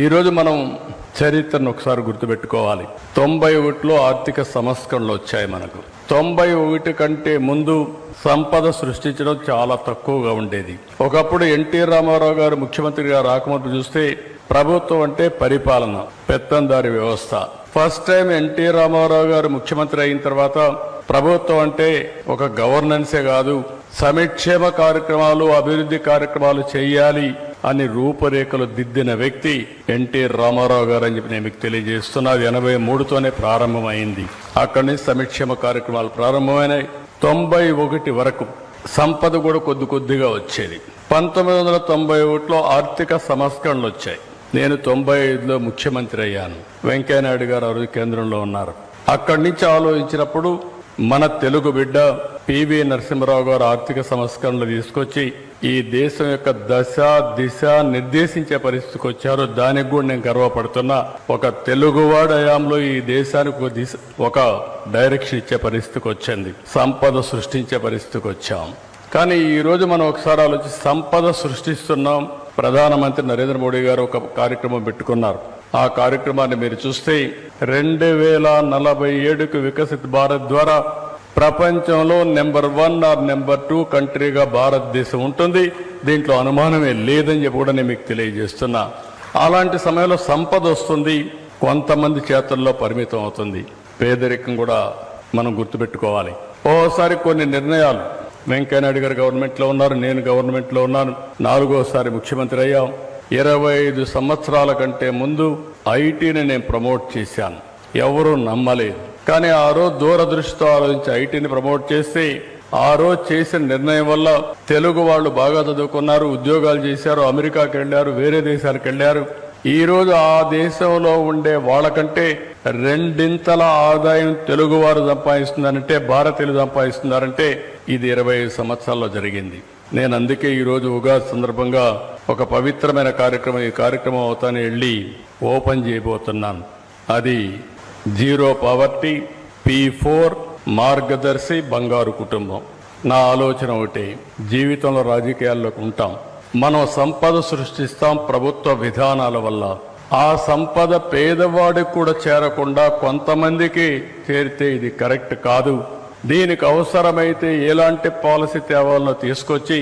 ఈరోజు మనం చరిత్రను ఒకసారి గుర్తుపెట్టుకోవాలి. తొంభై ఒకటిలో ఆర్థిక సంస్కరణలు వచ్చాయి మనకు. తొంభై ఒకటి కంటే ముందు సంపద సృష్టించడం చాలా తక్కువగా ఉండేది. ఒకప్పుడు ఎన్టీ రామారావు గారు ముఖ్యమంత్రిగా రాకముందు చూస్తే ప్రభుత్వం అంటే పరిపాలన పెత్తందారి వ్యవస్థ. ఫస్ట్ టైం ఎన్టీ రామారావు గారు ముఖ్యమంత్రి అయిన తర్వాత ప్రభుత్వం అంటే ఒక గవర్నెన్సే కాదు. సమిక్షేమ కార్యక్రమాలు అభివృద్ధి కార్యక్రమాలు చేయాలి అని రూపురేఖలు దిద్దిన వ్యక్తి ఎన్టీ రామారావు గారు అని చెప్పి నేను మీకు తెలియజేస్తున్నా. అది ఎనభై మూడుతోనే ప్రారంభమైంది. అక్కడి నుంచి సంక్షేమ కార్యక్రమాలు ప్రారంభమైనాయి. తొంభై ఒకటి వరకు సంపద కూడా కొద్ది కొద్దిగా వచ్చేది. పంతొమ్మిది వందల తొంభై ఒకటిలో ఆర్థిక సంస్కరణలు వచ్చాయి. నేను తొంభై ఐదులో ముఖ్యమంత్రి అయ్యాను. వెంకయ్యనాయుడు గారు ఆ రోజు కేంద్రంలో ఉన్నారు. అక్కడి నుంచి ఆలోచించినప్పుడు మన తెలుగు బిడ్డ పివి నరసింహరావు గారు ఆర్థిక సంస్కరణలు తీసుకొచ్చి ఈ దేశం యొక్క దశ దిశ నిర్దేశించే పరిస్థితికి వచ్చారు. దానికి కూడా నేను గర్వపడుతున్నా. ఒక తెలుగువాడు హయాంలో ఈ దేశానికి ఒక దిశ ఒక డైరెక్షన్ ఇచ్చే పరిస్థితికి వచ్చింది. సంపద సృష్టించే పరిస్థితికి వచ్చాం. కానీ ఈరోజు మనం ఒకసారి ఆలోచి సంపద సృష్టిస్తున్నాం. ప్రధానమంత్రి నరేంద్ర మోడీ గారు ఒక కార్యక్రమం పెట్టుకున్నారు. ఆ కార్యక్రమాన్ని మీరు చూస్తే రెండు వేల నలభై ఏడుకు వికసిత్ భారత్ ద్వారా ప్రపంచంలో number one or number two కంట్రీగా భారతదేశం ఉంటుంది. దీంట్లో అనుమానమే లేదని చెప్పి కూడా నేను మీకు తెలియజేస్తున్నా. అలాంటి సమయంలో సంపద వస్తుంది. కొంతమంది చేతుల్లో పరిమితం అవుతుంది. పేదరికం కూడా మనం గుర్తుపెట్టుకోవాలి. ఓసారి కొన్ని నిర్ణయాలు వెంకయ్యనాయుడు గారు గవర్నమెంట్లో ఉన్నారు నేను గవర్నమెంట్లో ఉన్నాను. నాలుగోసారి ముఖ్యమంత్రి అయ్యాం. ఇరవై ఐదు సంవత్సరాల కంటే ముందు ఐటీని నేను ప్రమోట్ చేశాను. ఎవరూ నమ్మలేదు. కానీ ఆ రోజు దూరదృష్టితో ఆలోచించి ఐటీని ప్రమోట్ చేస్తే ఆ రోజు చేసిన నిర్ణయం వల్ల తెలుగు వాళ్ళు బాగా చదువుకున్నారు ఉద్యోగాలు చేశారు అమెరికాకి వెళ్ళారు వేరే దేశాలకు వెళ్ళారు. ఈ రోజు ఆ దేశంలో ఉండే వాళ్ళకంటే రెండింతల ఆదాయం తెలుగువారు సంపాదిస్తున్నారంటే భారతీయులు సంపాదిస్తున్నారంటే ఇది ఇరవై ఐదు సంవత్సరాల్లో జరిగింది. నేను అందుకే ఈరోజు ఉగాది సందర్భంగా ఒక పవిత్రమైన కార్యక్రమం ఈ కార్యక్రమం అవుతానే వెళ్ళి ఓపెన్ చేయబోతున్నాను. అది జీరో పవర్టీ పి ఫోర్ మార్గదర్శి బంగారు కుటుంబం. నా ఆలోచన ఒకటి జీవితంలో రాజకీయాల్లోకి ఉంటాం. మనం సంపద సృష్టిస్తాం ప్రభుత్వ విధానాల వల్ల. ఆ సంపద పేదవాడికి కూడా చేరకుండా కొంతమందికి చేరితే ఇది కరెక్ట్ కాదు. దీనికి అవసరమైతే ఎలాంటి పాలసీ తేవాలనో తీసుకొచ్చి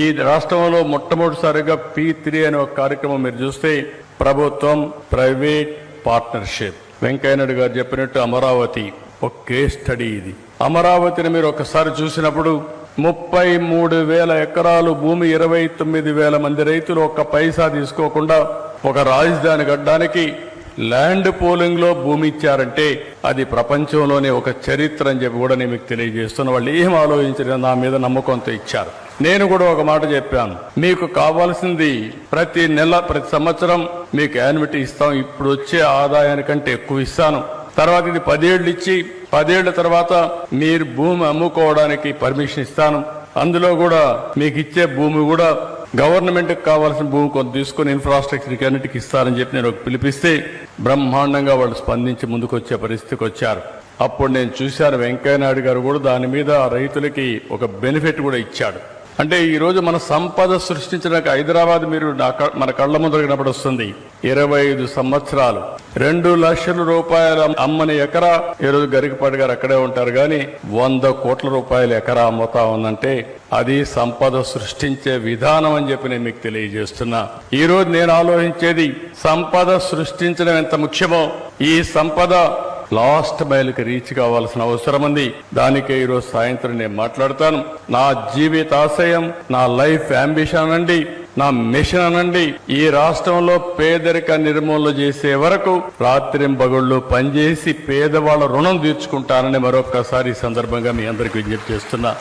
ఈ రాష్ట్రంలో మొట్టమొదటిసారిగా పీ త్రీ అనే ఒక కార్యక్రమం మీరు చూస్తే ప్రభుత్వం ప్రైవేట్ పార్ట్నర్షిప్. వెంకయ్యనాయుడు గారు చెప్పినట్టు అమరావతి ఒక కేస్ స్టడీ ఇది. అమరావతిని మీరు ఒకసారి చూసినప్పుడు ముప్పై మూడు వేల ఎకరాలు భూమి ఇరవై తొమ్మిది వేల మంది రైతులు ఒక్క పైసా తీసుకోకుండా ఒక రాజధాని కట్టడానికి ల్యాండ్ పోలింగ్లో భూమి ఇచ్చారంటే అది ప్రపంచంలోనే ఒక చరిత్ర అని చెప్పి కూడా నేను మీకు తెలియజేస్తున్న. వాళ్ళు ఏం ఆలోచించిన నా మీద నమ్మకంతో ఇచ్చారు. నేను కూడా ఒక మాట చెప్పాను. మీకు కావాల్సింది ప్రతి నెల ప్రతి సంవత్సరం మీకు యాన్యుటీ ఇస్తాం. ఇప్పుడు వచ్చే ఆదాయానికంటే ఎక్కువ ఇస్తాను. తర్వాత ఇది పదేళ్ళు ఇచ్చి పదేళ్ళ తర్వాత మీరు భూమి అమ్ముకోవడానికి పర్మిషన్ ఇస్తాను. అందులో కూడా మీకు ఇచ్చే భూమి కూడా గవర్నమెంట్కి కావాల్సిన భూమి కొంత తీసుకొని ఇన్ఫ్రాస్ట్రక్చర్కి అన్నిటికి ఇస్తారని చెప్పి నేను ఒక పిలిపిస్తే బ్రహ్మాండంగా వాళ్ళు స్పందించి ముందుకు వచ్చే పరిస్థితికి వచ్చారు. అప్పుడు నేను చూశాను వెంకయ్యనాయుడు గారు కూడా దాని మీద రైతులకి ఒక బెనిఫిట్ కూడా ఇచ్చాడు. అంటే ఈరోజు మన సంపద సృష్టించడానికి హైదరాబాద్ మీరు మన కళ్ళ ముందర కనపడొస్తుంది. ఇరవై ఐదు సంవత్సరాలు. రెండు లక్షల రూపాయల అమ్మని ఎకరా ఈ రోజు గరికపాటి గారు అక్కడే ఉంటారు కానీ వంద కోట్ల రూపాయల ఎకరా అమ్ముతా ఉందంటే అది సంపద సృష్టించే విధానం అని చెప్పి నేను మీకు తెలియజేస్తున్నా. ఈరోజు నేను ఆలోచించేది సంపద సృష్టించడం ఎంత ముఖ్యమో ఈ సంపద లాస్ట్ మైల్కి రీచ్ కావాల్సిన అవసరం ఉంది. దానికే ఈరోజు సాయంత్రం నేను మాట్లాడతాను. నా జీవిత ఆశయం నా లైఫ్ అంబిషన్ అండి నా మిషన్ అనండి. ఈ రాష్ట్రంలో పేదరిక నిర్మూలన చేసే వరకు రాత్రింబగళ్ళు పనిచేసి పేదవాళ్ళ రుణం తీర్చుకుంటానని మరొకసారి ఈ సందర్భంగా మీ అందరికీ విజ్ఞప్తి చేస్తున్నా.